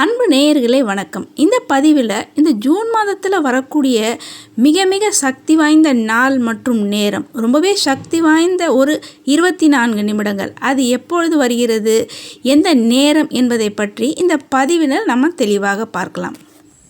அன்பு நேயர்களே வணக்கம். இந்த பதிவில் இந்த ஜூன் மாதத்தில் வரக்கூடிய மிக மிக சக்தி வாய்ந்த நாள் மற்றும் நேரம் ரொம்பவே சக்தி வாய்ந்த ஒரு இருபத்தி நான்கு நிமிடங்கள். அது எப்பொழுது வருகிறது எந்த நேரம் என்பதை பற்றி இந்த பதிவினர் நம்ம தெளிவாக பார்க்கலாம்.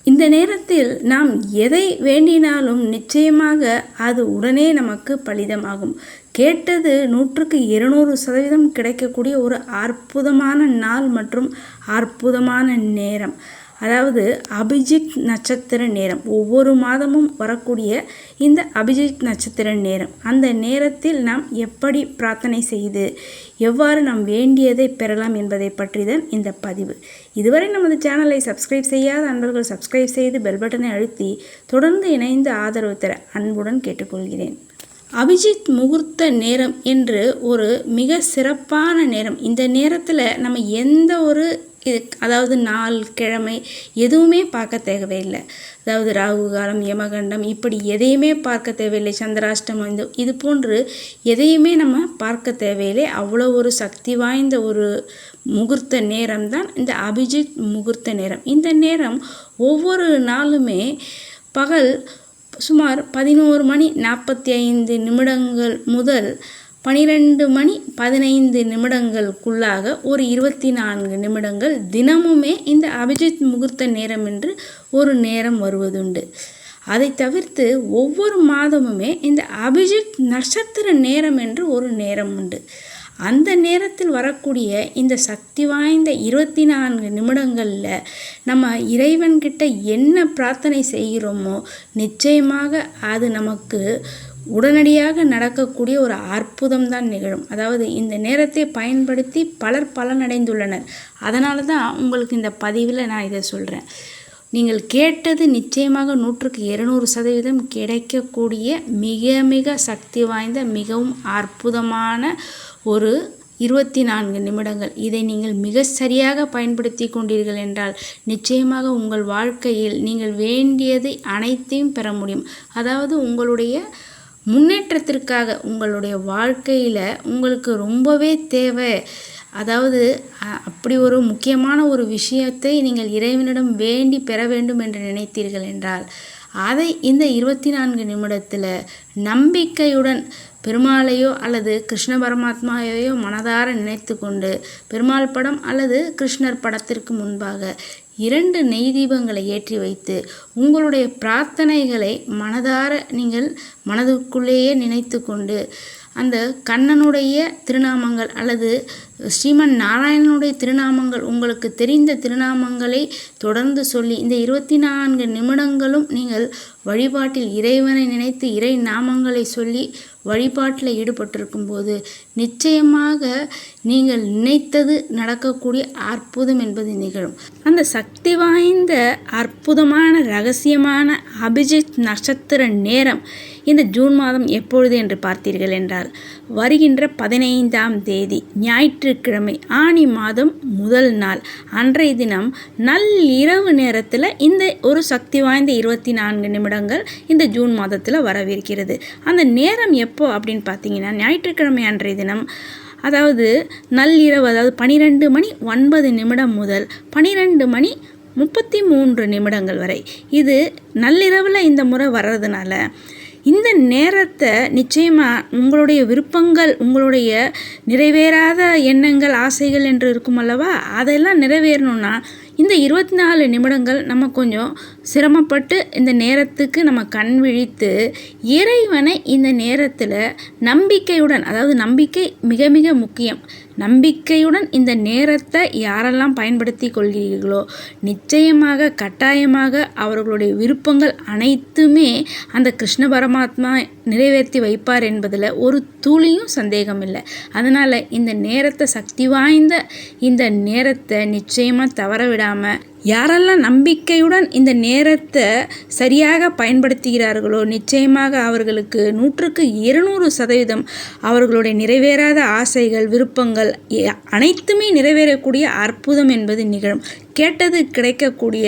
இந்த நேரத்தில் நாம் எதை வேண்டினாலும் நிச்சயமாக அது உடனே நமக்கு பலிதமாகும். கேட்டது நூற்றுக்கு இருநூறு சதவீதம் கிடைக்கக்கூடிய ஒரு அற்புதமான நாள் மற்றும் அற்புதமான நேரம். அதாவது அபிஜித் நட்சத்திர நேரம். ஒவ்வொரு மாதமும் வரக்கூடிய இந்த அபிஜித் நட்சத்திர நேரம். அந்த நேரத்தில் நாம் எப்படி பிரார்த்தனை செய்து எவ்வாறு நாம் வேண்டியதை பெறலாம் என்பதை பற்றி தான் இந்த பதிவு. இதுவரை நமது சேனலை சப்ஸ்கிரைப் செய்யாத அன்பர்கள் சப்ஸ்கிரைப் செய்து பெல் பட்டனை அழுத்தி தொடர்ந்து இணைந்து ஆதரவு தர அன்புடன் கேட்டுக்கொள்கிறேன். அபிஜித் முகூர்த்த நேரம் என்று ஒரு மிக சிறப்பான நேரம். இந்த நேரத்தில் நம்ம எந்த ஒரு இது அதாவது நாள் கிழமை எதுவுமே பார்க்க தேவையில்லை. அதாவது ராகு காலம் யமகண்டம் இப்படி எதையுமே பார்க்க தேவையில்லை. சந்திராஷ்டமம் இந்த இது போன்று எதையுமே நம்ம பார்க்க தேவையில்லை. அவ்வளோ ஒரு சக்தி வாய்ந்த ஒரு முகூர்த்த நேரம் தான் இந்த அபிஜித் முகூர்த்த நேரம். இந்த நேரம் ஒவ்வொரு நாளுமே பகல் சுமார் பதினோரு மணி நாற்பத்தி ஐந்து நிமிடங்கள் முதல் பனிரெண்டு மணி பதினைந்து நிமிடங்களுக்குள்ளாக ஒரு இருபத்தி நான்கு நிமிடங்கள் தினமுமே இந்த அபிஜித் முகூர்த்த நேரம் என்று ஒரு நேரம் வருவதுண்டு. அதை தவிர்த்து ஒவ்வொரு மாதமுமே இந்த அபிஜித் நட்சத்திர நேரம் என்று ஒரு நேரம் உண்டு அந்த நேரத்தில் வரக்கூடிய இந்த சக்தி வாய்ந்த இருபத்தி நான்கு நிமிடங்களில் நம்ம இறைவன்கிட்ட என்ன பிரார்த்தனை செய்கிறோமோ நிச்சயமாக அது நமக்கு உடனடியாக நடக்கக்கூடிய ஒரு அற்புதம் தான் நிகழும். அதாவது இந்த நேரத்தை பயன்படுத்தி பலர் பலனடைந்துள்ளனர். அதனால தான் உங்களுக்கு இந்த பதிவில் நான் இதை சொல்கிறேன் நீங்கள் கேட்டது நிச்சயமாக நூற்றுக்கு இருநூறு சதவீதம் கிடைக்கக்கூடிய மிக மிக சக்தி வாய்ந்த மிகவும் அற்புதமான ஒரு இருபத்தி நான்கு நிமிடங்கள். இதை நீங்கள் மிக சரியாக பயன்படுத்தி கொண்டீர்கள் என்றால் நிச்சயமாக உங்கள் வாழ்க்கையில் நீங்கள் வேண்டியதை அனைத்தையும் பெற முடியும். அதாவது உங்களுடைய முன்னேற்றத்திற்காக உங்களுடைய வாழ்க்கையில் உங்களுக்கு ரொம்பவே தேவை. அதாவது அப்படி ஒரு முக்கியமான ஒரு விஷயத்தை நீங்கள் இறைவனிடம் வேண்டி பெற வேண்டும் என்று நினைத்தீர்கள் என்றால் அதை இந்த இருபத்தி நான்கு நிமிடத்தில் நம்பிக்கையுடன் பெருமாளையோ அல்லது கிருஷ்ண பரமாத்மாவையோ மனதார நினைத்து கொண்டு பெருமாள் படம் அல்லது கிருஷ்ணர் படத்திற்கு முன்பாக இரண்டு நெய் தீபங்களை ஏற்றி வைத்து உங்களுடைய பிரார்த்தனைகளை மனதார நீங்கள் மனதுக்குள்ளேயே நினைத்து கொண்டு அந்த கண்ணனுடைய திருநாமங்கள் அல்லது ஸ்ரீமன் நாராயணனுடைய திருநாமங்கள் உங்களுக்கு தெரிந்த திருநாமங்களை தொடர்ந்து சொல்லி இந்த இருபத்தி நான்கு நிமிடங்களும் நீங்கள் வழிபாட்டில் இறைவனை நினைத்து இறை நாமங்களை சொல்லி வழிபாட்டில் ஈடுபட்டிருக்கும் போது நிச்சயமாக நீங்கள் நினைத்தது நடக்கக்கூடிய அற்புதம் என்பது நிகழும். அந்த சக்தி வாய்ந்த அற்புதமான ரகசியமான அபிஜித் நட்சத்திர நேரம் இந்த ஜூன் மாதம் எப்பொழுது என்று பார்த்தீர்கள் என்றால் வருகின்ற பதினைந்தாம் தேதி ஞாயிற்றுக்கிழமை ஆணி மாதம் முதல் நாள். அன்றைய தினம் நள்ளிரவு நேரத்தில் இந்த ஒரு சக்தி வாய்ந்த இருபத்தி நான்கு நிமிடங்கள் இந்த ஜூன் மாதத்தில் வரவிருக்கிறது. அந்த நேரம் எப்போ அப்படின்னு பார்த்தீங்கன்னா ஞாயிற்றுக்கிழமை அன்றைய தினம் அதாவது நள்ளிரவு அதாவது பனிரெண்டு மணி ஒன்பது நிமிடம் முதல் பனிரெண்டு மணி முப்பத்தி மூன்று நிமிடங்கள் வரை. இது நள்ளிரவில் இந்த முறை வர்றதுனால இந்த நேரத்தை நிச்சயமாக உங்களுடைய விருப்பங்கள் உங்களுடைய நிறைவேறாத எண்ணங்கள் ஆசைகள் என்று இருக்கும் அல்லவா? அதெல்லாம் நிறைவேறணும்னா இந்த இருபத்தி நாலு நிமிடங்கள் நம்ம கொஞ்சம் சிரமப்பட்டு இந்த நேரத்துக்கு நம்ம கண் விழித்து இறைவனை இந்த நேரத்தில் நம்பிக்கையுடன் அதாவது நம்பிக்கை மிக மிக முக்கியம். நம்பிக்கையுடன் இந்த நேரத்தை யாரெல்லாம் பயன்படுத்தி கொள்கிறீர்களோ நிச்சயமாக கட்டாயமாக அவர்களுடைய விருப்பங்கள் அனைத்துமே அந்த கிருஷ்ண பரமாத்மா நிறைவேற்றி வைப்பார் என்பதில் ஒரு துளியும் சந்தேகம் இல்லை அதனால் இந்த நேரத்தை சக்தி வாய்ந்த இந்த நேரத்தை நிச்சயமாக தவற விடாமல் யாரெல்லாம் நம்பிக்கையுடன் இந்த நேரத்தை சரியாக பயன்படுத்துகிறார்களோ நிச்சயமாக அவர்களுக்கு நூற்றுக்கு இருநூறு சதவீதம் அவர்களுடைய நிறைவேறாத ஆசைகள் விருப்பங்கள் அனைத்துமே நிறைவேறக்கூடிய அற்புதம் என்பது நிகழும். கேட்டது கிடைக்கக்கூடிய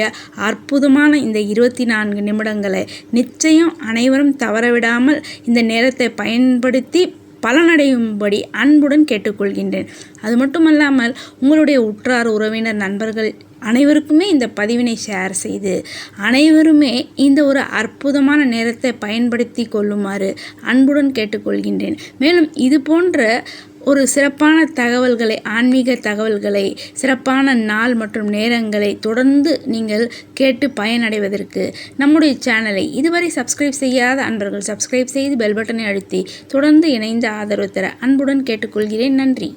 அற்புதமான இந்த இருபத்தி நான்கு நிமிடங்களை நிச்சயம் அனைவரும் தவறவிடாமல் இந்த நேரத்தை பயன்படுத்தி பலனடையும்படி அன்புடன் கேட்டுக்கொள்கின்றேன். அது மட்டுமல்லாமல் உங்களுடைய உற்றார் உறவினர் நண்பர்கள் அனைவருக்குமே இந்த பதிவினை ஷேர் செய்து அனைவருமே இந்த ஒரு அற்புதமான நேரத்தை பயன்படுத்தி கொள்ளுமாறு அன்புடன் கேட்டுக்கொள்கின்றேன். மேலும் இது போன்ற ஒரு சிறப்பான தகவல்களை ஆன்மீக தகவல்களை சிறப்பான நாள் மற்றும் நேரங்களை தொடர்ந்து நீங்கள் கேட்டு பயனடைவதற்கு நம்முடைய சேனலை இதுவரை சப்ஸ்கிரைப் செய்யாத அன்பர்கள் சப்ஸ்கிரைப் செய்து பெல் பட்டனை அழுத்தி தொடர்ந்து இணைந்து ஆதரவு தர அன்புடன் கேட்டுக்கொள்கிறேன். நன்றி.